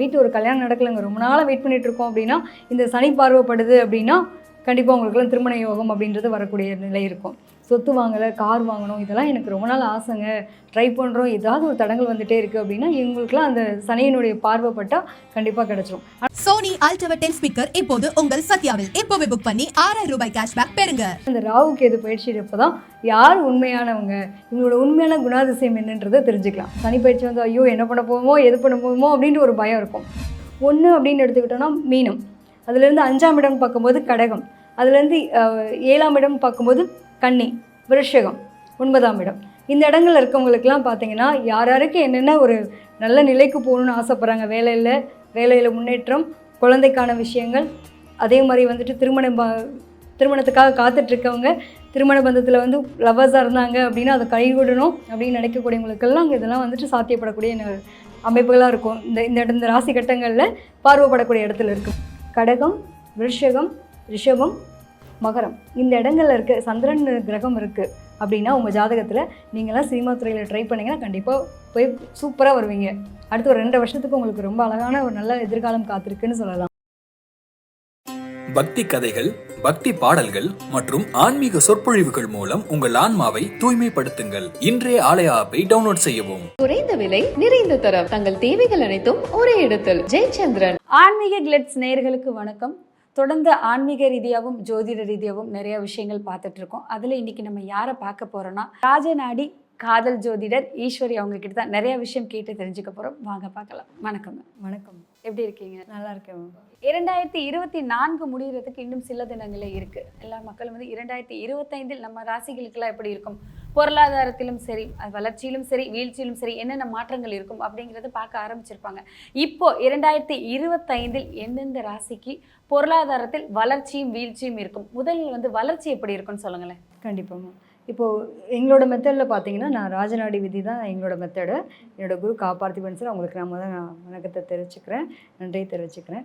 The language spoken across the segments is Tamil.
வீட்டில் ஒரு கல்யாணம் நடக்கலைங்க. ரொம்ப நாளாக வெயிட் பண்ணிட்டு இருக்கோம் அப்படின்னா இந்த சனி பார்வைப்படுது அப்படின்னா கண்டிப்பாக உங்களுக்குலாம் திருமண யோகம் அப்படின்றது வரக்கூடிய நிலை இருக்கும். சொத்து வாங்கலை கார் வாங்கணும் இதெல்லாம் எனக்கு ரொம்ப நாள் ஆசைங்க. ட்ரை பண்ணுறோம் ஏதாவது ஒரு தடங்கள் வந்துட்டே இருக்குது அப்படின்னா எங்களுக்குலாம் அந்த சனியினுடைய பார்வைப்பட்டால் கண்டிப்பாக கிடச்சிரும். சோனி அல்டவர் டென் ஸ்பீக்கர் இப்போது உங்கள் சத்யாவில் இப்போவே புக் பண்ணி ஆறாயிரம் ரூபாய் கேஷ்பேக் பெறுங்க. அந்த ராகு கேது பயிற்சி இருப்போ தான் யார் உண்மையானவங்க? இவங்களோட உண்மையான குணாதிசயம் என்னன்றதை தெரிஞ்சுக்கலாம். சனி பயிற்சி வந்து ஐயோ என்ன பண்ண போவோமோ எது பண்ண போவோமோ அப்படின்ட்டு ஒரு பயம் இருக்கும். ஒன்று அப்படின்னு எடுத்துக்கிட்டோன்னா மீனம். அதுலேருந்து அஞ்சாம் இடம் பார்க்கும்போது கடகம். அதுலேருந்து ஏழாம் இடம் பார்க்கும்போது கன்னி. விருஷகம் ஒன்பதாம் இடம். இந்த இடங்கள் இருக்கவங்களுக்குலாம் பார்த்தீங்கன்னா யார் யாருக்கு என்னென்ன ஒரு நல்ல நிலைக்கு போகணும்னு ஆசைப்பட்றாங்க வேலையில் வேலையில் முன்னேற்றம் குழந்தைக்கான விஷயங்கள் அதே மாதிரி வந்துட்டு திருமணம் திருமணத்துக்காக காத்துட்ருக்கவங்க திருமண பந்தத்தில் வந்து லவ்வர்ஸாக இருந்தாங்க அப்படின்னா அதை கைவிடணும் அப்படின்னு நினைக்கக்கூடியவங்களுக்கெல்லாம் இதெல்லாம் வந்துட்டு சாத்தியப்படக்கூடிய அமைப்புகளாக இருக்கும். இந்த இந்த இந்த ராசி கட்டங்களில் பார்வைப்படக்கூடிய இடத்துல இருக்கும். கடகம் விருஷகம் ரிஷபம் மகரம். இந்த இடங்கள்ல இருக்க சந்திரன் கிரகம் இருக்குது அப்படின்னா உங்கள் ஜாதகத்தில் நீங்களாம் சினிமா துறையில் ட்ரை பண்ணீங்கன்னா கண்டிப்பாக போய் சூப்பராக வருவீங்க. அடுத்து ஒரு ரெண்டு வருஷத்துக்கு உங்களுக்கு ரொம்ப அழகான ஒரு நல்ல எதிர்காலம் காத்திருக்குன்னு சொல்லலாம். பக்தி கதைகள் பக்தி பாடல்கள் மற்றும் ஆன்மீக சொற்பொழிவுகள் மூலம் உங்கள் ஆன்மாவை தூய்மைப்படுத்துங்கள். இன்றைய ஆலய ஆப்பை டவுன்லோட் செய்யவும். குறைந்த விலை நிறைந்த தரம். தங்கள் தேவைகள் அனைத்தும் ஒரே இடத்தில். ஜெயச்சந்திரன். ஆன்மீக கிளட்ஸ் நேயர்களுக்கு வணக்கம். தொடர்ந்து ஆன்மீக ரீதியாகவும் ஜோதிட ரீதியாகவும் நிறைய விஷயங்கள் பார்த்துட்டு இருக்கோம் அதில் இன்னைக்கு நம்ம யாரை பார்க்க போகிறோம்னா ராஜநாடி காதல் ஜோதிடர் ஈஸ்வரி அவங்க கிட்ட தான் நிறைய விஷயம் கேட்டு தெரிஞ்சுக்க போகிறோம் வாங்க பார்க்கலாம். வணக்கம். வணக்கம். எப்படி இருக்கீங்க? நல்லா இருக்கேன் இரண்டாயிரத்தி இருபத்தி நான்கு முடிகிறதுக்கு இன்னும் சில தினங்களே இருக்கு. எல்லா மக்களும் வந்து இரண்டாயிரத்தி இருபத்தைந்தில் நம்ம ராசிகளுக்கெல்லாம் எப்படி இருக்கும்? பொருளாதாரத்திலும் சரி வளர்ச்சியிலும் சரி வீழ்ச்சியிலும் சரி என்னென்ன மாற்றங்கள் இருக்கும் அப்படிங்கிறத பார்க்க ஆரம்பிச்சிருப்பாங்க. இப்போ இரண்டாயிரத்தி இருபத்தைந்தில் எந்தெந்த ராசிக்கு பொருளாதாரத்தில் வளர்ச்சியும் வீழ்ச்சியும் இருக்கும்? முதலில் வந்து வளர்ச்சி எப்படி இருக்கும்னு சொல்லுங்களேன். கண்டிப்பாம்மா இப்போது எங்களோட மெத்தடில் பார்த்தீங்கன்னா நான் ராஜநாடி விதி தான் எங்களோட மெத்தடு என்னோட குரு காப்பார்த்திபன் சார் அவங்களுக்கு நான் தான் நான் வணக்கத்தை தெரிவிச்சுக்கிறேன். நன்றி தெரிவிச்சுக்கிறேன்.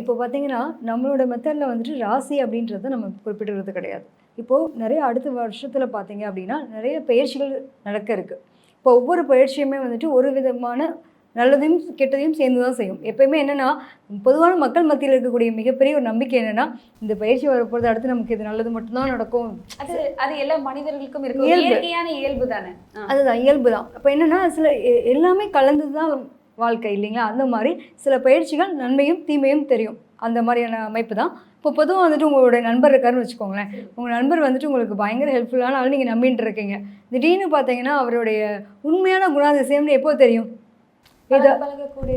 இப்போ பார்த்தீங்கன்னா நம்மளோட மெத்தடில் வந்துட்டு ராசி அப்படின்றத நம்ம குறிப்பிடுறது கிடையாது. இப்போது நிறைய அடுத்த வருஷத்தில் பார்த்தீங்க அப்படின்னா நிறைய பயிற்சிகள் நடக்க இருக்குது இப்போ ஒவ்வொரு பயிற்சியுமே வந்துட்டு ஒரு விதமான நல்லதையும் கெட்டதையும் சேர்ந்து தான் செய்யும். எப்பயுமே என்னென்னா பொதுவான மக்கள் மத்தியில் இருக்கக்கூடிய மிகப்பெரிய ஒரு நம்பிக்கை என்னென்னா இந்த பயிற்சி வரப்போகிறது அடுத்து நமக்கு இது நல்லது மட்டும்தான் நடக்கும். அது அது எல்லா மனிதர்களுக்கும் இருக்கும். இயற்கையான இயல்பு தானே. அதுதான் இயல்பு தான். அப்போ என்னென்னா சில எல்லாமே கலந்து தான் வாழ்க்கை இல்லைங்களா? அந்த மாதிரி சில பயிற்சிகள் நன்மையும் தீமையும் தெரியும். அந்த மாதிரியான அமைப்பு தான். இப்போ பொதுவாக வந்துட்டு உங்களோட நண்பர் இருக்காருன்னு வச்சுக்கோங்களேன். உங்கள் நண்பர் வந்துட்டு உங்களுக்கு பயங்கர ஹெல்ப்ஃபுல்லான ஆள். நீங்கள் நம்பிட்டு இருக்கீங்க. திடீர்னு பார்த்தீங்கன்னா அவருடைய உண்மையான குணாதிசயம்னு எப்போ தெரியும்? இதை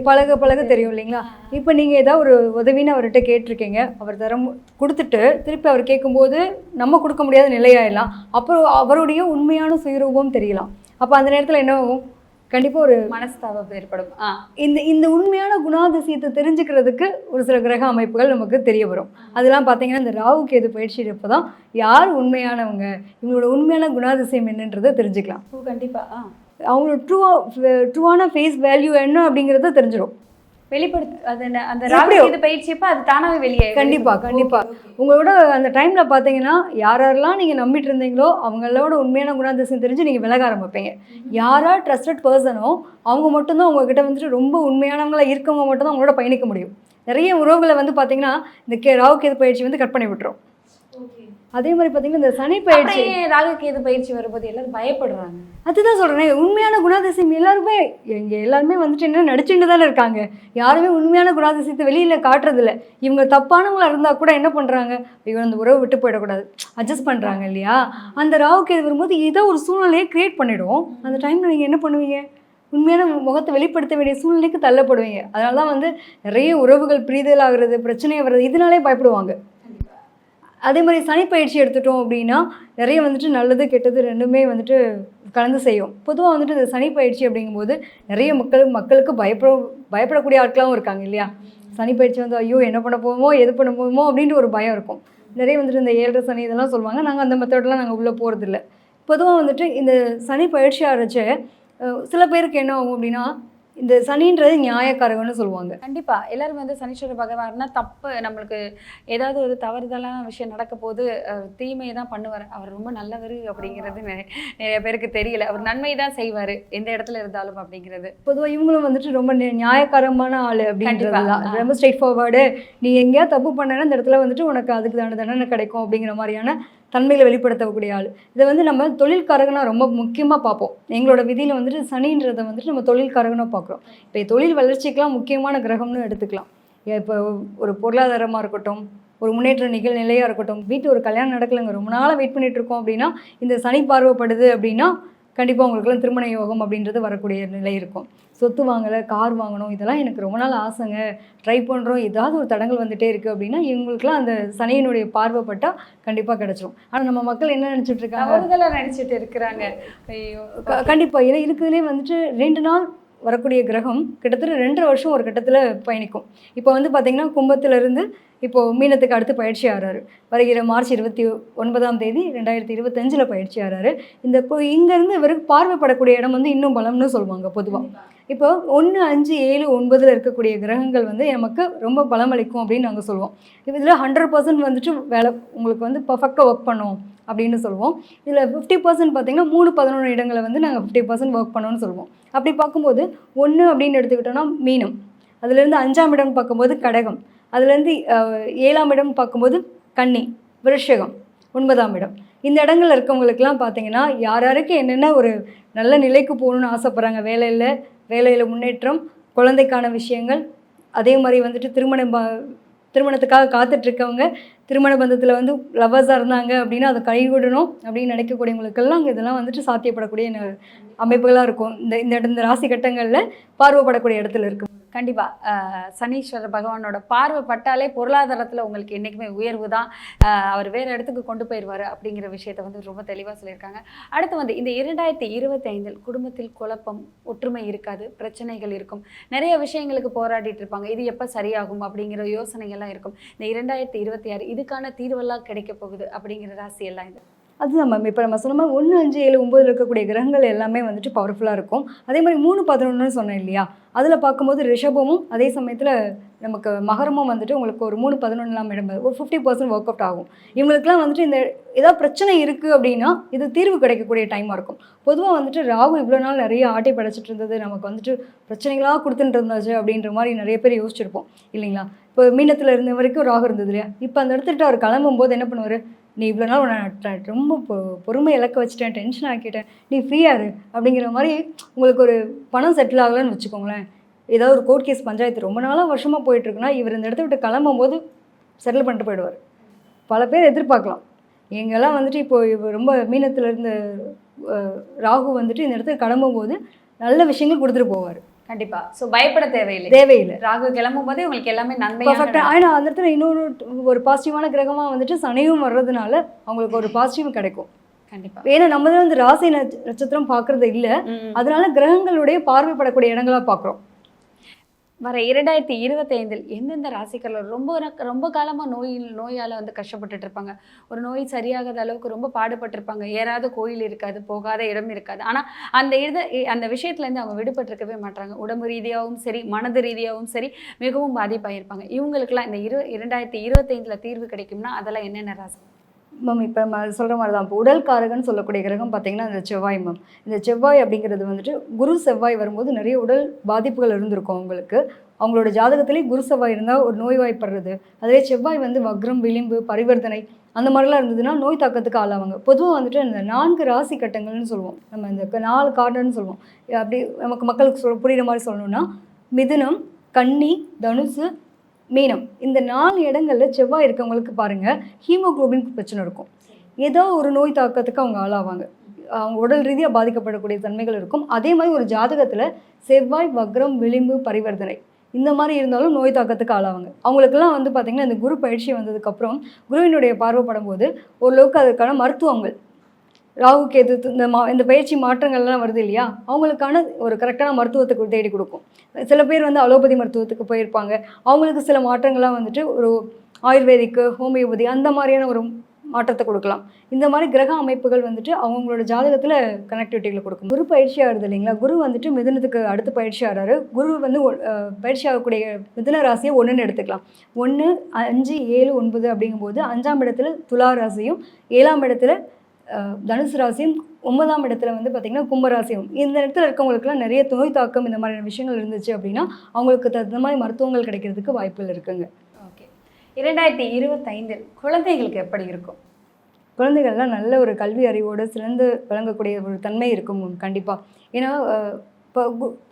பழக பழக தெரியும் இல்லைங்களா? இப்போ நீங்கள் ஏதாவது ஒரு உதவின்னு அவர்கிட்ட கேட்டிருக்கீங்க. அவர் தர மு- கொடுத்துட்டு திருப்பி அவர் கேட்கும்போது நம்ம கொடுக்க முடியாத நிலையாயிடலாம். அப்புறம் அவருடைய உண்மையான சுயரூபம் தெரியலாம். அப்போ அந்த நேரத்தில் என்ன ஆகும்? கண்டிப்பாக ஒரு மனஸ்தாபம் ஏற்படும். இந்த இந்த உண்மையான குணாதிசயத்தை தெரிஞ்சுக்கிறதுக்கு ஒரு சில கிரக அமைப்புகள் நமக்கு தெரிய வரும். அதெல்லாம் பார்த்தீங்கன்னா இந்த ராகு கேது பயிற்சி இருப்போ தான் யார் உண்மையானவங்க? இவங்களோட உண்மையான குணாதிசயம் என்னன்றதை தெரிஞ்சுக்கலாம். ஓ, கண்டிப்பா. ஆ. அவங்களோட ட்ரூவா ட்ரூவான ஃபேஸ் வேல்யூ என்ன அப்படிங்கிறத தெரிஞ்சிடும். வெளிப்படுத்து அது அந்த எப்படியோ. ராகு இது பயிற்சியப்ப அது தானாவே வெளியே கண்டிப்பா கண்டிப்பா. உங்களோட அந்த டைம்ல பாத்தீங்கன்னா யார் யாரெல்லாம் நீங்க நம்பிட்டு இருந்தீங்களோ அவங்களோட உண்மையான குணாதிசயம் தெரிஞ்சு நீங்க விலக ஆரம்பிப்பீங்க. யாரா ட்ரஸ்டட் பர்சனோ அவங்க மட்டும்தான் உங்ககிட்ட வந்துட்டு ரொம்ப உண்மையானவங்களா இருக்கவங்க மட்டும்தான் உங்களோட பயணிக்க முடியும். நிறைய உறவுகளை வந்து பாத்தீங்கன்னா இந்த கே ராகு கேது பயிற்சி வந்து கட் பண்ணி விட்டுரும். அதே மாதிரி பாத்தீங்கன்னா இந்த சனி பயிற்சி. அப்புறம் ராகு கேது பயிற்சி வரும்போது எல்லாரும் பயப்படுறாங்க. அதுதான் சொல்றேன் உண்மையான குணாதிசயம் எல்லாருமே எங்க எல்லாருமே வந்துட்டு என்ன நடிச்சுட்டு தானே இருக்காங்க. யாருமே உண்மையான குணாதிசயத்தை வெளியில காட்டுறதில்ல. இவங்க தப்பானவங்களா இருந்தா கூட என்ன பண்றாங்க? ஐயோ அந்த உறவு விட்டு போயிடக்கூடாது. அட்ஜஸ்ட் பண்றாங்க இல்லையா? அந்த ராவுக்கு இது வரும்போது ஏதோ ஒரு சூழ்நிலையை கிரியேட் பண்ணிடும். அந்த டைம்ல நீங்க என்ன பண்ணுவீங்க? உண்மையான முகத்தை வெளிப்படுத்த வேண்டிய சூழ்நிலைக்கு தள்ளப்படுவீங்க. அதனால தான் வந்து நிறைய உறவுகள் பிரிதல் ஆகுறது பிரச்சனை வர்றது இதனாலே பயப்படுவாங்க. அதே மாதிரி சனிப்பயிற்சி எடுத்துட்டோம் அப்படின்னா நிறைய வந்துட்டு நல்லது கெட்டது ரெண்டுமே வந்துட்டு கலந்து செய்யும். பொதுவாக வந்துட்டு இந்த சனிப்பயிற்சி அப்படிங்கும்போது நிறைய மக்கள் மக்களுக்கு பயப்பட பயப்படக்கூடிய ஆட்களாகவும் இருக்காங்க இல்லையா? சனிப்பயிற்சி வந்து ஐயோ என்ன பண்ண போவோமோ எது பண்ண போவோமோ அப்படின்ட்டு ஒரு பயம் இருக்கும். நிறைய வந்துட்டு இந்த ஏழரை சனி இதெல்லாம் சொல்லுவாங்க. நாங்கள் அந்த மெத்தடெலாம் நாங்கள் உள்ளே போகிறதில்ல பொதுவாக வந்துட்டு இந்த சனி பயிற்சி ஆரம்பிச்சு சில பேருக்கு என்ன ஆகும் அப்படின்னா இந்த சனின்றது நியாயக்காரகன்னு சொல்லுவாங்க. கண்டிப்பா. எல்லாரும் வந்து சனீஸ்வர பகவான்னா தப்பு. நம்மளுக்கு ஏதாவது ஒரு தவறுதலான விஷயம் நடக்க போது தீமையை தான் பண்ணுவார். அவர் ரொம்ப நல்லவர் அப்படிங்கிறது நிறைய பேருக்கு தெரியல. அவர் நன்மை தான் செய்வார் எந்த இடத்துல இருந்தாலும் அப்படிங்கிறது. பொதுவாக இவங்களும் வந்துட்டு ரொம்ப நியாயக்காரமான ஆள் அப்படின்றது. ரொம்ப ஸ்ட்ரெயிட் ஃபார்வர்டு நீ எங்கேயா தப்பு பண்ணனா இந்த இடத்துல வந்துட்டு உனக்கு அதுக்கு தான தண்டனை கிடைக்கும் அப்படிங்கிற மாதிரியான தன்மைகளை வெளிப்படுத்தக்கூடிய ஆள். இதை வந்து நம்ம தொழில்காரகனாக ரொம்ப முக்கியமாக பார்ப்போம். எங்களோட விதியில் வந்துட்டு சனின்றதை வந்துட்டு நம்ம தொழில்காரகனாக பார்க்குறோம். இப்போ தொழில் வளர்ச்சிக்கெலாம் முக்கியமான கிரகம்னு எடுத்துக்கலாம். இப்போ ஒரு பொருளாதாரமாக இருக்கட்டும் ஒரு முன்னேற்ற நிகழ்நிலையாக இருக்கட்டும் வீட்டு ஒரு கல்யாணம் நடக்கலைங்க ரொம்ப நாளாக வெயிட் பண்ணிகிட்டு இருக்கோம் அப்படின்னா இந்த சனி பார்வைப்படுது அப்படின்னா கண்டிப்பாக உங்களுக்குலாம் திருமண யோகம் அப்படின்றது வரக்கூடிய நிலை இருக்கும். சொத்து வாங்கலை கார் வாங்கணும் இதெல்லாம் எனக்கு ரொம்ப நாள் ஆசைங்க. ட்ரை பண்ணுறோம் ஏதாவது ஒரு தடங்கள் வந்துட்டே இருக்குது அப்படின்னா இவங்களுக்குலாம் அந்த சனியினுடைய பார்வைப்பட்டால் கண்டிப்பாக கிடச்சிரும். ஆனால் நம்ம மக்கள் என்ன நினச்சிட்டு இருக்காங்க? தவறுதலா நினைச்சிட்டு இருக்கிறாங்க. ஐயோ. க- கண்டிப்பா. ஏன்னா இருக்கிறதுலே வந்துட்டு ரெண்டு நாள் வரக்கூடிய கிரகம் கிட்டத்தட்ட ரெண்டரை வருஷம் ஒரு கட்டத்தில் பயணிக்கும். இப்போ வந்து பார்த்தீங்கன்னா கும்பத்திலிருந்து இப்போது மீனத்துக்கு அடுத்து பயிற்சி ஆறாரு. வருகிற மார்ச் இருபத்தி ஒன்பதாம் தேதி ரெண்டாயிரத்தி இருபத்தஞ்சில் பயிற்சி ஆறாரு. இந்த இப்போ இங்கேருந்து இவருக்கு பார்வைப்படக்கூடிய இடம் வந்து இன்னும் பலம்னு சொல்லுவாங்க பொதுவாக இப்போ ஒன்று அஞ்சு ஏழு ஒன்பதில் இருக்கக்கூடிய கிரகங்கள் வந்து நமக்கு ரொம்ப பலமளிக்கும் அப்படின்னு நாங்கள் சொல்லுவோம். இதில் ஹண்ட்ரட் பர்சன்ட் வந்துட்டு வேலை உங்களுக்கு வந்து பர்ஃபெக்டாக ஒர்க் பண்ணும் அப்படின்னு சொல்லுவோம். இதில் ஃபிஃப்டி பர்சன்ட் பார்த்திங்கன்னா மூணு பதினொன்று இடங்களை வந்து நாங்கள் ஃபிஃப்டி பர்சன்ட் ஒர்க் பண்ணோம்னு சொல்லுவோம். அப்படி பார்க்கும்போது ஒன்று அப்படின்னு எடுத்துக்கிட்டோன்னா மீனம். அதுலேருந்து அஞ்சாம் இடம் பார்க்கும்போது கடகம். அதுலேருந்து ஏழாம் இடம் பார்க்கும்போது கன்னி விருஷகம் ஒன்பதாம் இடம். இந்த இடங்கள் இருக்கவங்களுக்குலாம் பார்த்தீங்கன்னா யார் யாருக்கு என்னென்ன ஒரு நல்ல நிலைக்கு போகணும்னு ஆசைப்பட்றாங்க வேலையில் வேலையில் முன்னேற்றம் குழந்தைக்கான விஷயங்கள் அதே மாதிரி வந்துட்டு திருமணம் திருமணத்துக்காக காத்துட்ருக்கவங்க திருமண பந்தத்தில் வந்து லவ்வர்ஸாக இருந்தாங்க அப்படின்னா அதை கைவிடணும் அப்படின்னு நினைக்கக்கூடியவங்களுக்கெல்லாம் இதெல்லாம் வந்துட்டு சாத்தியப்படக்கூடிய அமைப்புகளாக இருக்கும். இந்த இந்த இந்த ராசி கட்டங்களில் பார்வைப்படக்கூடிய இடத்துல இருக்கும் கண்டிப்பாக சனீஸ்வரர் பகவானோட பார்வை பட்டாலே உங்களுக்கு என்றைக்குமே உயர்வு தான். அவர் வேற இடத்துக்கு கொண்டு போயிடுவாரு அப்படிங்கிற விஷயத்த வந்து ரொம்ப தெளிவாக சொல்லியிருக்காங்க. அடுத்து வந்து இந்த இரண்டாயிரத்தி இருபத்தி ஐந்தில் குடும்பத்தில் குழப்பம் ஒற்றுமை இருக்காது பிரச்சனைகள் இருக்கும். நிறைய விஷயங்களுக்கு போராடிட்டு இருப்பாங்க. இது எப்போ சரியாகும் அப்படிங்கிற யோசனைகள்லாம் இருக்கும். இந்த இரண்டாயிரத்தி இருபத்தி ஆறு இதுக்கான தீர்வெல்லாம் கிடைக்க போகுது அப்படிங்கிற ராசி எல்லாம் இது. அதுதான் மேம் இப்போ நம்ம சொன்ன மாதிரி ஒன்று அஞ்சு ஏழு ஒம்பதில் இருக்கக்கூடிய கிரகங்கள் எல்லாமே வந்துட்டு பவர்ஃபுல்லாக இருக்கும். அதே மாதிரி மூணு பதினொன்றுன்னு சொன்னேன் இல்லையா? அதில் பார்க்கும்போது ரிஷபமும் அதே சமயத்தில் நமக்கு மகரமும் வந்துட்டு உங்களுக்கு ஒரு மூணு பதினொன்றாம் இடம் ஒரு ஃபிஃப்டி பர்சன்ட் ஒர்க் அவுட் ஆகும். இவங்களுக்குலாம் வந்துட்டு இந்த ஏதாவது பிரச்சனை இருக்குது அப்படின்னா இது தீர்வு கிடைக்கக்கூடிய டைமாக இருக்கும். பொதுவாக வந்துட்டு ராகு இவ்வளோ நாள் நிறைய ஆட்டி படைச்சிட்டு இருந்தது. நமக்கு வந்துட்டு பிரச்சனைகளாக கொடுத்துட்டு இருந்தாச்சு அப்படின்ற மாதிரி நிறைய பேர் யோசிச்சிருப்போம். இல்லைங்களா? இப்போ மீனத்தில் இருந்த வரைக்கும் ராகு இருந்தது இல்லையா? இப்போ அந்த இடத்துக்கிட்ட அவர் கிளம்பும்போது என்ன பண்ணுவார்? நீ இவ்வளோ நாள் உன்னை ரொம்ப பொ பொறுமை இலக்க வச்சுட்டேன் டென்ஷன் ஆக்கிட்டேன் நீ ஃப்ரீயாக இரு அப்படிங்கிற மாதிரி உங்களுக்கு ஒரு பணம் செட்டில் ஆகலைன்னு வச்சுக்கோங்களேன். ஏதாவது ஒரு கோர்ட் கேஸ் பஞ்சாயத்து ரொம்ப நாளாக வருஷமாக போயிட்டுருக்குன்னா இவர் இந்த இடத்த விட்டு கிளம்பும்போது செட்டில் பண்ணிட்டு போயிடுவார். பல பேர் எதிர்பார்க்கலாம். எங்கெல்லாம் வந்துட்டு இப்போ ரொம்ப மீனத்தில் இருந்த ராகு வந்துட்டு இந்த இடத்துக்கு கிளம்பும்போது நல்ல விஷயங்கள் கொடுத்துட்டு போவார். கண்டிப்பா. சோ பயப்பட தேவையில்லை. தேவையில்லை. ராகு கிளம்பும் போதே உங்களுக்கு எல்லாமே பர்ஃபெக்டாக நன்மையாக ஆனால் அந்த இடத்துல இன்னொரு ஒரு பாசிட்டிவான கிரகமாக வந்துட்டு சனியும் வர்றதுனால அவங்களுக்கு ஒரு பாசிட்டிவ் கிடைக்கும். கண்டிப்பா. ஏன்னா நம்ம வந்து ராசி நட்ச- நட்சத்திரம் பார்க்கறது இல்லை. அதனால கிரகங்களுடைய பார்வைப்படக்கூடிய இடங்களா பார்க்குறோம். வர இரண்டாயிரத்தி இருபத்தைந்தில் எந்தெந்த ராசிக்காரர்கள் ரொம்ப ரொம்ப காலமாக நோயில் நோயால் வந்து கஷ்டப்பட்டுட்டு இருப்பாங்க ஒரு நோய் சரியாகாத அளவுக்கு ரொம்ப பாடுபட்டிருப்பாங்க. ஏறாத கோயில் இருக்காது போகாத இடம் இருக்காது. ஆனால் அந்த இத அந்த விஷயத்துலேருந்து அவங்க விடுபட்டிருக்கவே மாட்டாங்க. உடம்பு ரீதியாகவும் சரி மனது ரீதியாகவும் சரி மிகவும் பாதிப்பாயிருப்பாங்க. இவங்களுக்கெல்லாம் இந்த இரு இரண்டாயிரத்தி இருபத்தைந்தில் தீர்வு கிடைக்கும்னா அதெல்லாம் என்னென்ன ராசி? மேம் இப்போ நம்ம சொல்கிற மாதிரி தான். இப்போ உடல் காரகன்னு சொல்லக்கூடிய கிரகம் பார்த்தீங்கன்னா இந்த செவ்வாய் மேம் இந்த செவ்வாய் அப்படிங்கிறது வந்துட்டு குரு செவ்வாய் வரும்போது நிறைய உடல் பாதிப்புகள் இருந்திருக்கும் அவங்களுக்கு. அவங்களோட ஜாதகத்திலேயே குரு செவ்வாய் இருந்தால் ஒரு நோய்வாய்ப்படுறது. அதே செவ்வாய் வந்து வக்ரம் விளிம்பு பரிவர்த்தனை அந்த மாதிரிலாம் இருந்ததுன்னா நோய் தாக்கத்துக்கு ஆளாவாங்க. பொதுவாக வந்துட்டு இந்த நான்கு ராசி கட்டங்கள்னு சொல்லுவோம். நம்ம இந்த நாலு கார்டன்னு சொல்லுவோம். அப்படி நமக்கு மக்களுக்கு சொல் புரிகிற மாதிரி சொல்லணும்னா மிதுனம் கன்னி தனுசு மீனம். இந்த நாலு இடங்களில் செவ்வாய் இருக்கவங்களுக்கு பாருங்கள் ஹீமோகுளோபின் பிரச்சனை இருக்கும். ஏதோ ஒரு நோய் தாக்கத்துக்கு அவங்க ஆளாவாங்க. அவங்க உடல் ரீதியாக பாதிக்கப்படக்கூடிய தன்மைகள் இருக்கும். அதே மாதிரி ஒரு ஜாதகத்தில் செவ்வாய் வக்ரம் விளிம்பு பரிவர்த்தனை இந்த மாதிரி இருந்தாலும் நோய் தாக்கத்துக்கு ஆளாவாங்க. அவங்களுக்கெல்லாம் வந்து பார்த்திங்கன்னா இந்த குரு பயிற்சி வந்ததுக்கப்புறம் குருவினுடைய பார்வைப்படும் போது ஓரளவுக்கு அதுக்கான மருத்துவங்கள் ராகு கேது இந்த மா இந்த பயிற்சி மாற்றங்கள்லாம் வருது இல்லையா? அவங்களுக்கான ஒரு கரெக்டான மருத்துவத்துக்கு தேடி கொடுக்கும். சில பேர் வந்து அலோபதி மருத்துவத்துக்கு போயிருப்பாங்க. அவங்களுக்கு சில மாற்றங்கள்லாம் வந்துட்டு ஒரு ஆயுர்வேதிக்கு ஹோமியோபதி அந்த மாதிரியான ஒரு மாற்றத்தை கொடுக்கலாம். இந்த மாதிரி கிரக அமைப்புகள் வந்துட்டு அவங்களோட ஜாதகத்தில் கனெக்டிவிட்டிகளை கொடுக்கும். குரு பயிற்சி ஆகுது இல்லைங்களா? குரு வந்துட்டு மிதுனத்துக்கு அடுத்து பயிற்சி ஆகிறாரு குரு வந்து பயிற்சி ஆகக்கூடிய மிதுன ராசியை ஒன்றுன்னு எடுத்துக்கலாம். ஒன்று அஞ்சு ஏழு ஒன்பது அப்படிங்கும்போது அஞ்சாம் இடத்துல துலா ராசியும் ஏழாம் இடத்துல தனுசு ராசியும் ஒன்பதாம் இடத்துல வந்து பார்த்திங்கன்னா கும்பராசியும். இந்த இடத்துல இருக்கவங்களுக்குலாம் நிறைய நோய் தாக்கம் இந்த மாதிரியான விஷயங்கள் இருந்துச்சு அப்படின்னா அவங்களுக்கு தகுந்த மாதிரி மருத்துவங்கள் கிடைக்கிறதுக்கு வாய்ப்புகள் இருக்குங்க. ஓகே. இரண்டாயிரத்தி இருபத்தைந்தில் குழந்தைகளுக்கு எப்படி இருக்கும்? குழந்தைகள்லாம் நல்ல ஒரு கல்வி அறிவோடு சிறந்து விளங்கக்கூடிய ஒரு தன்மை இருக்கும் கண்டிப்பாக ஏன்னா இப்போ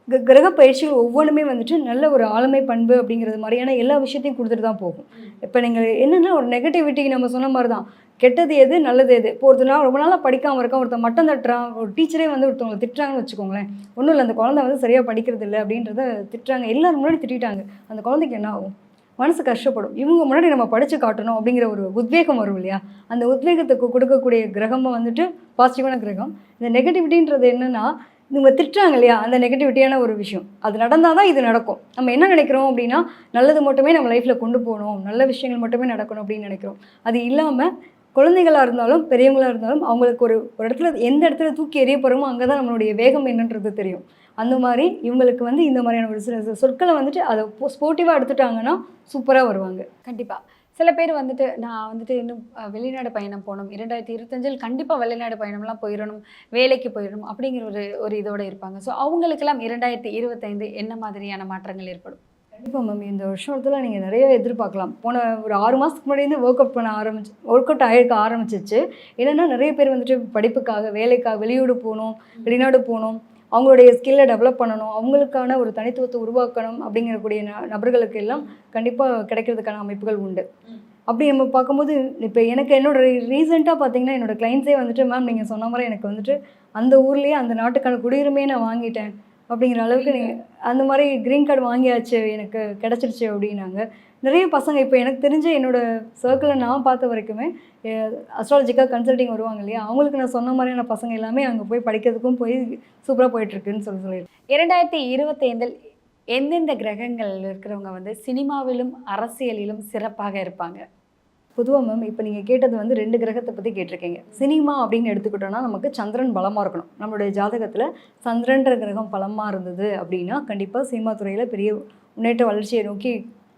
கிரக பயிற்சிகள் ஒவ்வொன்றுமே வந்துட்டு நல்ல ஒரு ஆளுமை பண்பு அப்படிங்கிறது மாதிரியான எல்லா விஷயத்தையும் கொடுத்துட்டு தான் போகும். இப்போ நீங்கள் என்னென்னா ஒரு நெகட்டிவிட்டி நம்ம சொன்ன மாதிரி தான். கெட்டது எது நல்லது எது? இப்போ ஒருத்தர் ரொம்ப நாளாக படிக்காமல் இருக்கான் ஒருத்தன் மட்டம் தட்டுறான் ஒரு டீச்சரே வந்து ஒருத்தவங்களை திட்டுறாங்கன்னு வச்சுக்கோங்களேன். ஒன்றும் இல்லை அந்த குழந்தை வந்து சரியாக படிக்கிறது இல்லை அப்படின்றத திட்டுறாங்க. எல்லாரும் முன்னாடி திட்டிட்டாங்க. அந்த குழந்தைக்கு என்ன ஆகும்? மனசு கஷ்டப்படும். இவங்க முன்னாடி நம்ம படித்து காட்டணும் அப்படிங்கிற ஒரு உத்வேகம் வரும் இல்லையா? அந்த உத்வேகத்துக்கு கொடுக்கக்கூடிய கிரகமாக வந்துட்டு பாசிட்டிவான கிரகம். இந்த நெகட்டிவிட்டின்றது என்னென்னா இவங்க திட்டுறாங்க இல்லையா? அந்த நெகட்டிவிட்டியான ஒரு விஷயம். அது நடந்தால் தான் இது நடக்கும். நம்ம என்ன நினைக்கிறோம் அப்படின்னா நல்லது மட்டுமே நம்ம லைஃப்பில் கொண்டு போகணும். நல்ல விஷயங்கள் மட்டுமே நடக்கணும் அப்படின்னு நினைக்கிறோம். அது இல்லாமல் குழந்தைகளாக இருந்தாலும் பெரியவங்களாக இருந்தாலும் அவங்களுக்கு ஒரு ஒரு இடத்துல எந்த இடத்துல தூக்கி எறிய போகிறோமோ அங்கே தான் நம்மளுடைய வேகம் என்னன்றது தெரியும். அந்த மாதிரி இவங்களுக்கு வந்து இந்த மாதிரியான ஒரு சில சொற்களை வந்துட்டு அதை ஸ்போர்ட்டிவாக எடுத்துட்டாங்கன்னா சூப்பராக வருவாங்க. கண்டிப்பாக சில பேர் வந்துட்டு நான் வந்துட்டு இன்னும் வெளிநாடு பயணம் போகணும். இரண்டாயிரத்தி இருபத்தஞ்சில் கண்டிப்பாக வெளிநாடு பயணம்லாம் போயிடணும். வேலைக்கு போயிடணும் அப்படிங்கிற ஒரு ஒரு இதோடு இருப்பாங்க. ஸோ அவங்களுக்கெல்லாம் இரண்டாயிரத்தி இருபத்தைந்து என்ன மாதிரியான மாற்றங்கள் ஏற்படும்? கண்டிப்பாக மேம் இந்த வருஷத்தில் நீங்கள் நிறைய எதிர்பார்க்கலாம். போன ஒரு ஆறு மாதத்துக்கு முன்னாடி ஒர்க் அவுட் பண்ண ஆரம்பிச்சு ஒர்க் அவுட் ஆகிருக்க ஆரம்பிச்சிச்சு. என்னென்னா நிறைய பேர் வந்துட்டு படிப்புக்காக வேலைக்காக வெளியூடு போகணும் வெளிநாடு போகணும். அவங்களுடைய ஸ்கில்லை டெவலப் பண்ணணும் அவங்களுக்கான ஒரு தனித்துவத்தை உருவாக்கணும் அப்படிங்கிறக்கூடிய ந நபர்களுக்கு எல்லாம் கண்டிப்பாக கிடைக்கிறதுக்கான அமைப்புகள் உண்டு. அப்படி நம்ம பார்க்கும்போது இப்போ எனக்கு என்னோட ரீசெண்டாக பார்த்தீங்கன்னா என்னோட கிளைண்ட்ஸே வந்துட்டு மேம் நீங்கள் சொன்ன மாதிரி எனக்கு வந்துட்டு அந்த ஊர்லேயே அந்த நாட்டுக்கான குடியுரிமையை நான் வாங்கிட்டேன் அப்படிங்கிற அளவுக்கு நீங்கள் அந்த மாதிரி க்ரீன் கார்டு வாங்கியாச்சு எனக்கு கிடச்சிருச்சு அப்படின்னாங்க. நிறைய பசங்க இப்போ எனக்கு தெரிஞ்ச என்னோட சர்க்கிளில் நான் பார்த்த வரைக்குமே அஸ்ட்ராலஜிக்காக கன்சல்டிங் வருவாங்க இல்லையா? அவங்களுக்கு நான் சொன்ன மாதிரியான பசங்க எல்லாமே அங்கே போய் படிக்கிறதுக்கும் போய் சூப்பராக போயிட்டுருக்குன்னு சொல்லி சொல்லியிருக்கேன் இரண்டாயிரத்தி இருபத்தைந்தில் எந்தெந்த கிரகங்கள் இருக்கிறவங்க வந்து சினிமாவிலும் அரசியலிலும் சிறப்பாக இருப்பாங்க? பொதுவாக மேம் இப்போ நீங்கள் கேட்டது வந்து ரெண்டு கிரகத்தை பற்றி கேட்டிருக்கீங்க. சினிமா அப்படின்னு எடுத்துக்கிட்டோன்னா நமக்கு சந்திரன் பலமாக இருக்கணும். நம்மளுடைய ஜாதகத்தில் சந்திரன்ற கிரகம் பலமாக இருந்தது அப்படின்னா கண்டிப்பாக சினிமா துறையில் பெரிய முன்னேற்ற வளர்ச்சியை நோக்கி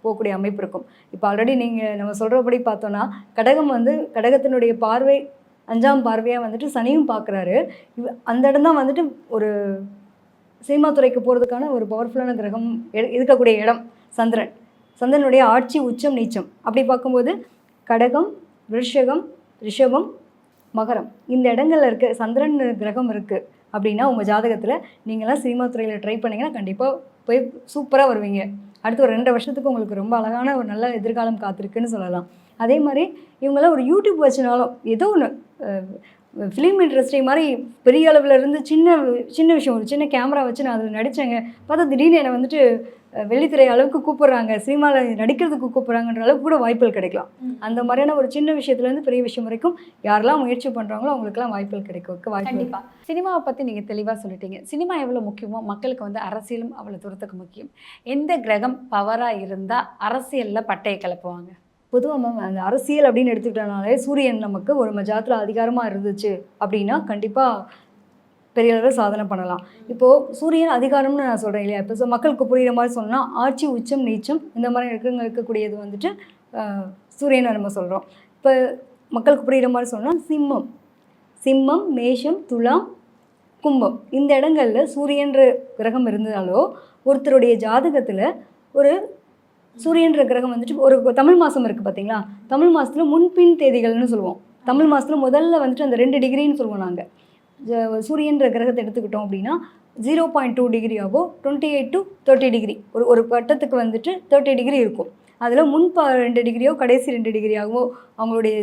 போகக்கூடிய அமைப்பு இருக்கும். இப்போ ஆல்ரெடி நீங்கள் நம்ம சொல்கிறபடி பார்த்தோன்னா கடகம் வந்து கடகத்தினுடைய பார்வை அஞ்சாம் பார்வையாக வந்துட்டு சனியும் பார்க்குறாரு. அந்த இடம் தான் வந்துட்டு ஒரு சினிமா துறைக்கு போகிறதுக்கான ஒரு பவர்ஃபுல்லான கிரகம் எ- இருக்கக்கூடிய இடம் சந்திரன். சந்திரனுடைய ஆட்சி உச்சம் நீச்சம். அப்படி பார்க்கும்போது கடகம் ரிஷகம் ரிஷபம் மகரம். இந்த இடங்கள்ல இருக்க சந்திரன் கிரகம் இருக்குது அப்படின்னா உங்கள் ஜாதகத்தில் நீங்களாம் சினிமா துறையில் ட்ரை பண்ணீங்கன்னா கண்டிப்பாக போய் சூப்பராக வருவீங்க. அடுத்து ஒரு ரெண்டு வருஷத்துக்கு உங்களுக்கு ரொம்ப அழகான ஒரு நல்ல எதிர்காலம் காத்திருக்குன்னு சொல்லலாம். அதே மாதிரி இவங்களாம் ஒரு யூடியூப் வச்சுனாலும் ஏதோ ஒன்று ஃபிலிம் இண்டஸ்ட்ரி மாதிரி பெரிய அளவில் இருந்து சின்ன சின்ன விஷயம் ஒரு சின்ன கேமரா வச்சு நான் அதில் நடித்தேங்க பார்த்தா திடீர்னு என்னை வந்துட்டு வெள்ளித்திரை அளவுக்கு கூப்பிட்றாங்க. சினிமாவில் நடிக்கிறதுக்கு கூப்பிட்றாங்கன்ற அளவுக்கு கூட வாய்ப்புகள் கிடைக்கலாம். அந்த மாதிரியான ஒரு சின்ன விஷயத்துலேருந்து பெரிய விஷயம் வரைக்கும் யாரெல்லாம் முயற்சி பண்ணுறாங்களோ அவங்களுக்குலாம் வாய்ப்புகள் கிடைக்க வாய்ப்பு கண்டிப்பா. சினிமாவை பத்தி நீங்க தெளிவா சொல்லிட்டீங்க. சினிமா எவ்வளவு முக்கியமோ மக்களுக்கு வந்து அரசியலும் அவ்வளவு தூரத்துக்கு முக்கியம். எந்த கிரகம் பவரா இருந்தா அரசியல்ல பட்டையை கிளப்புவாங்க? பொதுவாக மேம் அந்த அரசியல் அப்படின்னு எடுத்துக்கிட்டனாலே சூரியன் நமக்கு ஒரு மஜாத்தில் அதிகாரமாக இருந்துச்சு அப்படின்னா கண்டிப்பாக பெரிய அளவில் சாதனை பண்ணலாம். இப்போது சூரியன் அதிகாரம்னு நான் சொல்கிறேன் இல்லையா? இப்போ மக்களுக்கு புரிகிற மாதிரி சொன்னால் ஆட்சி உச்சம் நீச்சம் இந்த மாதிரி இருக்கங்க இருக்கக்கூடியது வந்துட்டு சூரியன் சூரியனை நம்ம சொல்கிறோம் இப்போ மக்களுக்கு புரிகிற மாதிரி சொன்னால் சிம்மம். சிம்மம் மேஷம் துலாம் கும்பம். இந்த இடங்களில் சூரியன்ற கிரகம் இருந்தாலோ ஒருத்தருடைய ஜாதகத்தில் ஒரு சூரியன்ற கிரகம் வந்துட்டு ஒரு தமிழ் மாதம் இருக்குது பார்த்தீங்களா தமிழ் மாதத்தில் முன்பின் தேதிகள்னு சொல்லுவோம். தமிழ் மாதத்தில் முதல்ல வந்துட்டு அந்த ரெண்டு டிகிரின்னு சொல்லுவோம் நாங்கள் சூரியன்ற கிரகத்தை எடுத்துக்கிட்டோம் அப்படின்னா zero point two டிகிரியாவோ twenty eight to thirty degree ஒரு ஒரு கட்டத்துக்கு வந்துட்டு தேர்ட்டி டிகிரி இருக்கும். அதில் முன் ரெண்டு டிகிரியோ கடைசி ரெண்டு டிகிரியாகவோ அவங்களுடைய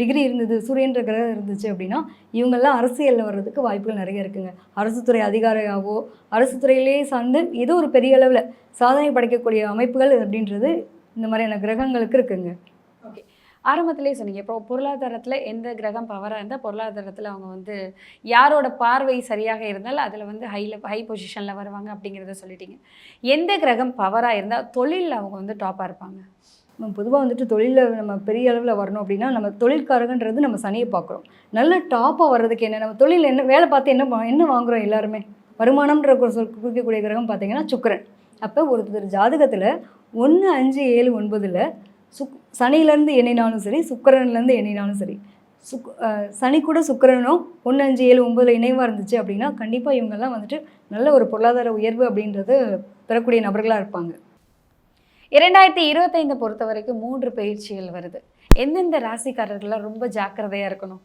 டிகிரி இருந்தது சூரியன்ற கிரகம் இருந்துச்சு அப்படின்னா இவங்கெல்லாம் அரசியலில் வர்றதுக்கு வாய்ப்புகள் நிறைய இருக்குங்க. அரசு துறை அதிகாரியாகவோ அரசு துறையிலேயே சார்ந்து ஏதோ ஒரு பெரிய அளவில் சாதனை படைக்கக்கூடிய அமைப்புகள் அப்படின்றது இந்த மாதிரியான கிரகங்களுக்கு இருக்குங்க. ஆரம்பத்திலே சொன்னீங்க. இப்போ பொருளாதாரத்தில் எந்த கிரகம் பவராக இருந்தால் பொருளாதாரத்தில் அவங்க வந்து யாரோட பார்வை சரியாக இருந்தால் அதில் வந்து ஹைல ஹை பொசிஷனில் வருவாங்க அப்படிங்கிறத சொல்லிட்டீங்க. எந்த கிரகம் பவராக இருந்தால் தொழிலில் அவங்க வந்து டாப்பாக இருப்பாங்க? நம்ம பொதுவாக வந்துட்டு தொழிலில் நம்ம பெரிய அளவில் வரணும் அப்படின்னா நம்ம தொழில்காரகன்றது நம்ம சனியை பார்க்குறோம். நல்ல டாப்பாக வர்றதுக்கு என்ன நம்ம தொழில் என்ன வேலை பார்த்து என்ன என்ன வாங்குகிறோம் எல்லாருமே? வருமானம்ன்ற குறிக்கக்கூடிய கிரகம் பார்த்தீங்கன்னா சுக்கரன். அப்போ ஒருத்தர் ஜாதகத்தில் ஒன்று அஞ்சு ஏழு ஒன்பதில் சுக் சனியிலேருந்து எண்ணினாலும் சரி சுக்கரன்லேருந்து எண்ணினாலும் சரி. சுக் சனி கூட சுக்கிரனும் ஒன்று அஞ்சு ஏழு ஒம்பதில் இணைவாக இருந்துச்சு அப்படின்னா கண்டிப்பாக இவங்கெல்லாம் வந்துட்டு நல்ல ஒரு பொருளாதார உயர்வு அப்படின்றது பெறக்கூடிய நபர்களாக இருப்பாங்க. இரண்டாயிரத்தி இருபத்தைந்த பொறுத்த வரைக்கும் மூன்று பயிற்சிகள் வருது. எந்தெந்த ராசிக்காரர்கள்லாம் ரொம்ப ஜாக்கிரதையாக இருக்கணும்?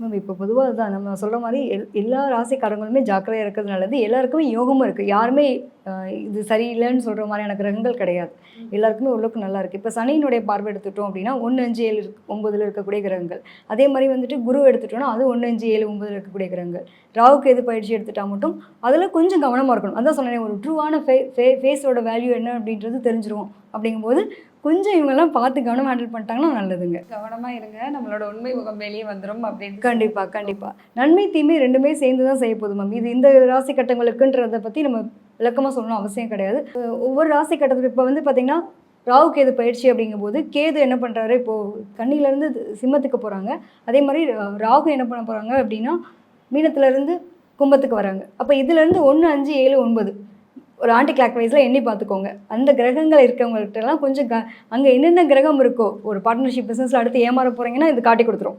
மேம் இப்போ பொதுவாக தான் நம்ம சொல்கிற மாதிரி எல் எல்லா ராசிக்காரங்களுமே ஜாக்கிரதையாக இருக்கிறது நல்லது. எல்லாருக்குமே யோகமும் இருக்குது யாருமே இது சரியில்லைன்னு சொல்கிற மாதிரியான கிரகங்கள் கிடையாது. எல்லாருக்குமே உள்ளுக்கு நல்லா இருக்குது இப்போ சனியினுடைய பார்வை எடுத்துட்டோம் அப்படின்னா ஒன்று அஞ்சு ஏழு இருக்கு- ஒன்பதுல இருக்கக்கூடிய கிரகங்கள். அதே மாதிரி வந்துட்டு குரு எடுத்துட்டோம்னா அது ஒன்று அஞ்சு ஏழு ஒன்பதுல இருக்கக்கூடிய கிரகங்கள். ராவுக்கு எது பயிற்சி எடுத்துட்டா மட்டும் அதில் கொஞ்சம் கவனமாக இருக்கணும். அதான் சொன்னேன் ஒரு ட்ரூவான ஃபே ஃபே ஃபேஸோட வேல்யூ என்ன அப்படின்றது தெரிஞ்சிரும் அப்படிங்கும்போது கொஞ்சம் இவங்கெல்லாம் பார்த்து கவனம் ஹேண்டில் பண்ணிட்டாங்கன்னா நல்லதுங்க. கவனமா இருங்க. நம்மளோட உண்மை முகம் வெளியே வந்துரும் அப்படின்னு கண்டிப்பா கண்டிப்பா. நன்மை தீமை ரெண்டுமே சேர்ந்து தான் செய்ய போகுது மேம் இது இந்த ராசி கட்டங்களுக்குன்றதை பத்தி நம்ம விளக்கமா சொல்லணும் அவசியம் கிடையாது. ஒவ்வொரு ராசி கட்டத்துக்கு இப்போ வந்து பாத்தீங்கன்னா ராகு கேது பயிற்சி அப்படிங்கும்போது கேது என்ன பண்றாரு? இப்போ கன்னியில இருந்து சிம்மத்துக்கு போறாங்க. அதே மாதிரி ராகு என்ன பண்ண போறாங்க அப்படின்னா மீனத்துல இருந்து கும்பத்துக்கு வராங்க. அப்போ இதுல இருந்து ஒன்று அஞ்சு ஏழு ஒன்பது. ஒரு ஆண்டி கிளாக் வைஸில் எண்ணி பார்த்துக்கோங்க. அந்த கிரகங்கள் இருக்கவங்கள்ட்டலாம் கொஞ்சம் க அங்கே என்னென்ன கிரகம் இருக்கோ ஒரு பார்ட்னர்ஷிப் பிஸ்னஸில் அடுத்து ஏமாற போகிறீங்கன்னா இது காட்டி கொடுத்துரும்.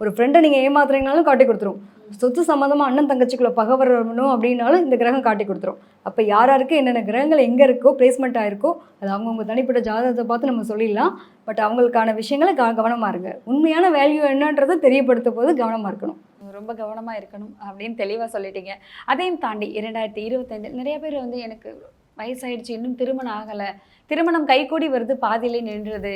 ஒரு ஃப்ரெண்டை நீங்கள் ஏமாத்துறீங்கனாலும் காட்டி கொடுத்துரும். சொத்து சம்மந்தமாக அண்ணன் தங்கச்சிக்குள்ளே பகை வரணும் அப்படின்னாலும் இந்த கிரகம் காட்டி கொடுத்துரும். அப்போ யார் யாருக்கு என்னென்ன கிரகங்கள் எங்கே இருக்கோ பிளேஸ்மெண்ட் ஆயிருக்கோ அது அவங்கவுங்க தனிப்பட்ட ஜாதகத்தை பார்த்து நம்ம சொல்லிடலாம். பட் அவங்களுக்கான விஷயங்களை க கவனமாக இருங்க. உண்மையான வேல்யூ என்னன்றதை தெரியப்படுத்த போது கவனமாக இருக்கணும். ரொம்ப கவனமாக இருக்கணும் அப்படின்னு தெளிவாக சொல்லிட்டீங்க. அதையும் தாண்டி இரண்டாயிரத்தி இருபத்தைந்து நிறைய பேர் வந்து எனக்கு வயசாயிடுச்சு இன்னும் திருமணம் ஆகலை. திருமணம் கைகூடி வருது பாதியிலே நின்றுது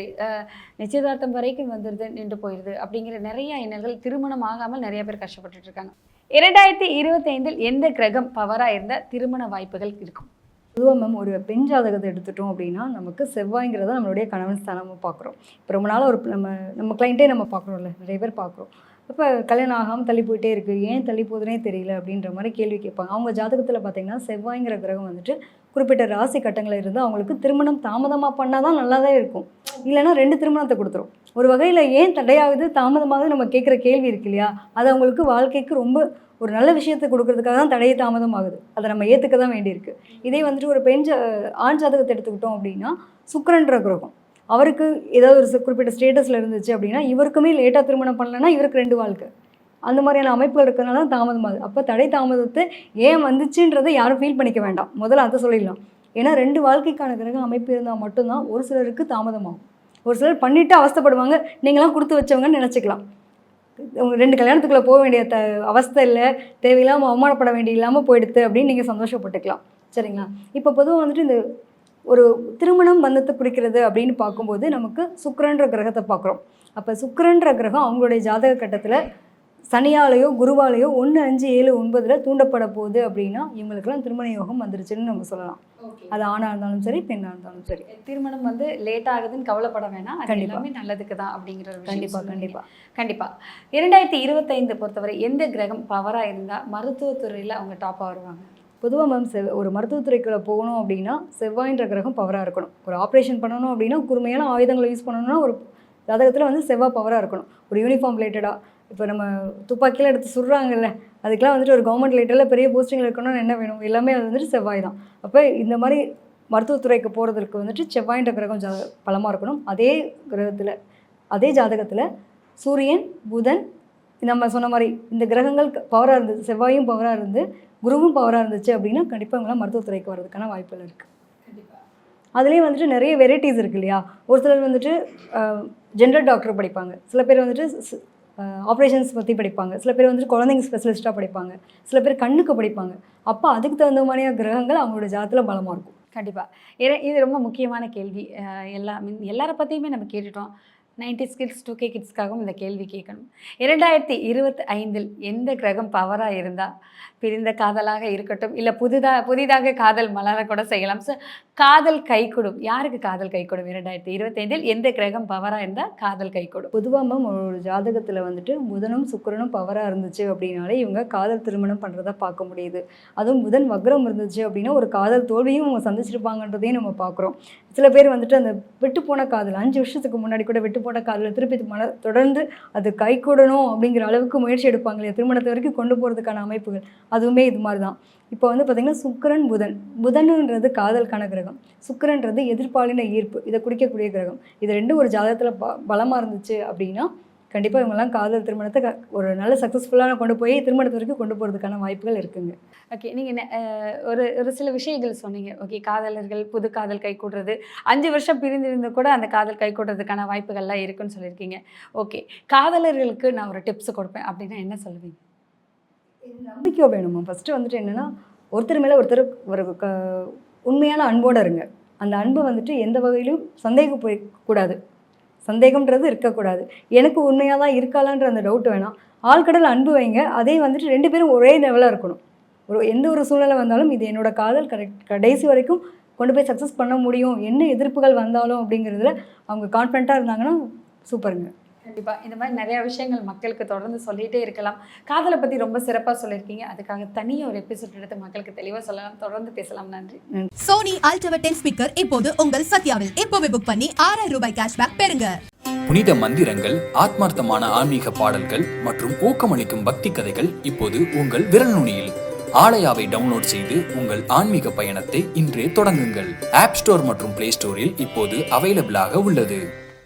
நிச்சயதார்த்தம் வரைக்கும் வந்துடுது நின்று போயிடுது அப்படிங்கிற நிறைய எண்ணங்கள் திருமணம் ஆகாமல் நிறைய பேர் கஷ்டப்பட்டுட்டு இருக்காங்க. இரண்டாயிரத்தி இருபத்தைந்தில் எந்த கிரகம் பவராக இருந்தால் திருமண வாய்ப்புகள் இருக்கும்? பொதுவாக மேம் ஒரு பெண் ஜாதகத்தை எடுத்துட்டோம் அப்படின்னா நமக்கு செவ்வாய்ங்கிறத நம்மளுடைய கணவன் ஸ்தானமாக பார்க்குறோம். இப்போ ரொம்ப நாளாக ஒரு நம்ம நம்ம கிளைண்ட்டே நம்ம பார்க்குறோம்ல நிறைய பேர் பார்க்குறோம். இப்போ கல்யாணம் ஆகாமல் தள்ளி போயிட்டே இருக்குது ஏன் தள்ளி போகுதுனே தெரியல அப்படின்ற மாதிரி கேள்வி கேட்பாங்க. அவங்க ஜாதகத்தில் பார்த்தீங்கன்னா செவ்வாய்ங்கிற கிரகம் வந்துட்டு குறிப்பிட்ட ராசி கட்டங்களில் இருந்து அவங்களுக்கு திருமணம் தாமதமாக பண்ணால் தான் நல்லா தான் இருக்கும். இல்லைன்னா ரெண்டு திருமணத்தை கொடுத்துரும். ஒரு வகையில் ஏன் தடையாகுது? தாமதமாகுது நம்ம கேட்குற கேள்வி இருக்கு இல்லையா? அது அவங்களுக்கு வாழ்க்கைக்கு ரொம்ப ஒரு நல்ல விஷயத்தை கொடுக்கறதுக்காக தான் தடையை தாமதமாகுது. அதை நம்ம ஏற்றுக்க தான் வேண்டியிருக்கு. இதே வந்துட்டு ஒரு பெண் ஜா ஆண் ஜாதகத்தை எடுத்துக்கிட்டோம் அப்படின்னா சுக்கிரன்ற கிரகம். அவருக்கு ஏதாவது ஒரு குறிப்பிட்ட ஸ்டேட்டஸில் இருந்துச்சு அப்படின்னா இவருக்குமே லேட்டாக திருமணம் பண்ணலன்னா இவருக்கு ரெண்டு வாழ்க்கை. அந்த மாதிரியான அமைப்புகள் இருக்கிறதுனால தான் தாமதமாகுது அப்போ தடை தாமதத்தை ஏன் வந்துச்சுன்றதை யாரும் ஃபீல் பண்ணிக்க வேண்டாம். முதல்ல அதை சொல்லிடலாம். ஏன்னா ரெண்டு வாழ்க்கைக்கான கிரக அமைப்பு இருந்தால் மட்டும்தான் ஒரு சிலருக்கு தாமதமாகும். ஒரு சிலர் பண்ணிவிட்டு அவஸ்தைப்படுவாங்க. நீங்களாம் கொடுத்து வச்சவங்கன்னு நினச்சிக்கலாம். ரெண்டு கல்யாணத்துக்குள்ளே போக வேண்டிய த அவஸ்தை இல்லை. தேவையில்லாமல் அவமானப்பட வேண்டிய இல்லாமல் போயிடுது அப்படின்னு நீங்கள் சந்தோஷப்பட்டுக்கலாம். சரிங்களா? இப்போ பொதுவாக வந்துட்டு இந்த ஒரு திருமணம் பந்தத்தை குறிக்கிறது அப்படின்னு பார்க்கும்போது நமக்கு சுக்கரன்ற கிரகத்தை பார்க்குறோம். அப்போ சுக்கரன்ற கிரகம் அவங்களுடைய ஜாதக கட்டத்தில் சனியாலேயோ குருவாலேயோ ஒன்று அஞ்சு ஏழு ஒன்பதில் தூண்டப்பட போகுது அப்படின்னா இவங்களுக்கெல்லாம் திருமண யோகம் வந்துருச்சுன்னு நம்ம சொல்லலாம். அது ஆணாக இருந்தாலும் சரி பெண்ணாக இருந்தாலும் சரி. திருமணம் வந்து லேட் ஆகுதுன்னு கவலைப்பட வேணாம். அது. எல்லாமே நல்லதுக்கு தான் அப்படிங்கிற ஒரு விஷயம் கண்டிப்பாக. கண்டிப்பாக கண்டிப்பா. இரண்டாயிரத்தி இருபத்தைந்து பொறுத்தவரை எந்த கிரகம் பவரா இருந்தா மருத்துவத்துறையில அவங்க டாப்பா வருவாங்க? பொதுவாக மேம் செவ் ஒரு மருத்துவத்துறைக்குள்ள போகணும் அப்படின்னா செவ்வாய்ன்ற கிரகம் பவராக இருக்கணும். ஒரு ஆப்ரேஷன் பண்ணணும் அப்படின்னா கூர்மையான ஆயுதங்களை யூஸ் பண்ணணும்னா ஒரு ஜாதகத்தில் வந்து செவ்வாய் பவராக இருக்கணும். ஒரு யூனிஃபார்ம் ரிலேட்டடாக இப்போ நம்ம துப்பாக்கிலாம் எடுத்து சுடுறாங்கல்ல அதுக்கெலாம் வந்துட்டு ஒரு கவர்மெண்ட் ரிலேட்டடில் பெரிய போஸ்டிங்கில் இருக்கணும்னு என்ன வேணும்? எல்லாமே அது வந்துட்டு செவ்வாய் தான். அப்போ இந்த மாதிரி மருத்துவத்துறைக்கு போகிறதுக்கு வந்துட்டு செவ்வாய்ன்ற கிரகம் ஜா பலமாக இருக்கணும். அதே கிரகத்தில் அதே ஜாதகத்தில் சூரியன் புதன் நம்ம சொன்ன மாதிரி இந்த கிரகங்கள் பவராக இருந்தது செவ்வாயும் பவராக இருந்து குருவும் பவராக இருந்துச்சு அப்படின்னா கண்டிப்பாக இவங்களாம் மருத்துவத்துறைக்கு வர்றதுக்கான வாய்ப்புகள் இருக்குது அதுலேயே வந்துட்டு நிறைய வெரைட்டிஸ் இருக்கு இல்லையா? ஒரு சிலர் வந்துட்டு ஜென்ரல் டாக்டர் படிப்பாங்க. சில பேர் வந்துட்டு ஆப்ரேஷன்ஸ் பற்றி படிப்பாங்க. சில பேர் வந்துட்டு குழந்தைங்க ஸ்பெஷலிஸ்ட்டாக படிப்பாங்க. சில பேர் கண்ணுக்கு படிப்பாங்க. அப்போ அதுக்கு தகுந்த மாதிரியான கிரகங்கள் அவங்களோட ஜாதத்தில் பலமாக இருக்கும். கண்டிப்பாக இர- இது ரொம்ப முக்கியமான கேள்வி. எல்லா மீன் எல்லாரை பற்றியுமே நம்ம கேட்டுட்டோம். நைன்டி கிட்ஸ் டூ கே கிட்ஸ்க்காகவும் இந்த கேள்வி கேட்கணும். இரண்டாயிரத்தி இருபத்தி ஐந்தில் எந்த கிரகம் பவராக இருந்தால் பிரிந்த காதலாக இருக்கட்டும் இல்லை புதிதாக புதிதாக காதல் மலர கூட செய்யலாம். ஸோ காதல் கைகூடும். யாருக்கு காதல் கைகூடும்? இரண்டாயிரத்தி இருபத்தைந்தில் எந்த கிரகம் பவராக இருந்தால் காதல் கைகூடும்? பொதுவாக மேம் ஒரு ஜாதகத்தில் வந்துட்டு புதனும் சுக்கரனும் பவராக இருந்துச்சு அப்படின்னாலே இவங்க காதல் திருமணம் பண்ணுறதை பார்க்க முடியுது. அதுவும் புதன் வக்ரம் இருந்துச்சு அப்படின்னா ஒரு காதல் தோல்வியும் அவங்க சந்திச்சிருப்பாங்கன்றதையும் நம்ம பார்க்குறோம். சில பேர் வந்துட்டு அந்த விட்டு போன காதல் அஞ்சு வருஷத்துக்கு முன்னாடி கூட விட்டு போன காதல் திருப்பி மன தொடர்ந்து அது கை கூடணும் அப்படிங்கிற அளவுக்கு முயற்சி எடுப்பாங்க இல்லையா திருமணத்தை வரைக்கும் கொண்டு போகிறதுக்கான அமைப்புகள். அதுவுமே இது மாதிரி தான் இப்போ வந்து பார்த்திங்கன்னா சுக்கரன் புதன். புதனுன்றது காதலுக்கான கிரகம். சுக்கிரன்றது எதிர்பாலின ஈர்ப்பு இதை குடிக்கக்கூடிய கிரகம். இது ரெண்டும் ஒரு ஜாதகத்தில் ப பலமாக இருந்துச்சு அப்படின்னா கண்டிப்பாக இவங்கெல்லாம் காதல் திருமணத்தை ஒரு நல்ல சக்ஸஸ்ஃபுல்லான கொண்டு போய் திருமணத்து வரைக்கும் கொண்டு போகிறதுக்கான வாய்ப்புகள் இருக்குங்க. ஓகே நீங்கள் ஒரு ஒரு சில விஷயங்கள் சொன்னீங்க. ஓகே காதலர்கள் புது காதல் கை கூடுறது. அஞ்சு வருஷம் பிரிந்திருந்து கூட அந்த காதல் கை கூடுறதுக்கான வாய்ப்புகள்லாம் இருக்குன்னு சொல்லியிருக்கீங்க. ஓகே காதலர்களுக்கு நான் ஒரு டிப்ஸ் கொடுப்பேன் அப்படின்னா என்ன சொல்லுவீங்க? நம்பிக்கை வேணுமா? ஃபஸ்ட்டு வந்துட்டு என்னென்னா ஒருத்தர் மேலே ஒருத்தர் ஒரு உண்மையான அன்போடு இருங்க. அந்த அன்பு வந்துட்டு எந்த வகையிலும் சந்தேகம் போய் கூடாது. சந்தேகம்ன்றது இருக்கக்கூடாது. எனக்கு உண்மையாக தான் இருக்காளான்ற அந்த டவுட் வேணாம். ஆழ்கடல் அன்பு வைங்க. அதே வந்துட்டு ரெண்டு பேரும் ஒரே லெவலாக இருக்கணும். ஒரு எந்த ஒரு சூழ்நிலை வந்தாலும் இது என்னோடய காதல் கரெக்ட் கடைசி வரைக்கும் கொண்டு போய் சக்ஸஸ் பண்ண முடியும். என்ன எதிர்ப்புகள் வந்தாலும் அப்படிங்கிறதுல அவங்க கான்ஃபிடண்ட்டாக இருந்தாங்கன்னா சூப்பருங்க கண்டிப்பாக இந்த மாதிரி நிறைய விஷயங்கள் மக்களுக்கு தொடர்ந்து சொல்லிகிட்டே இருக்கலாம். காதலை பற்றி ரொம்ப சிறப்பாக சொல்லியிருக்கீங்க. அதுக்காக தனியாக ஒரு எபிசோட் எடுத்து மக்களுக்கு தெளிவாக சொல்லலாம். தொடர்ந்து பேசலாம். நன்றி. சோனி அல்ட்ராவர் டென் ஸ்பீக்கர் இப்போது உங்கள் சத்யாவில். இப்போவே புக் பண்ணி ஆறாயிரம் ரூபாய் கேஷ்பேக் பெறுங்க. புனித மந்திரங்கள் ஆத்மார்த்தமான ஆன்மீக பாடல்கள் மற்றும் ஊக்கமளிக்கும் பக்தி கதைகள் இப்போது உங்கள் விரல் நுனியில். ஆலயாவை டவுன்லோட் செய்து உங்கள் ஆன்மீக பயணத்தை இன்றே தொடங்குங்கள். ஆப் ஸ்டோர் மற்றும் பிளே ஸ்டோரில் இப்போது அவைலபிளாக உள்ளது.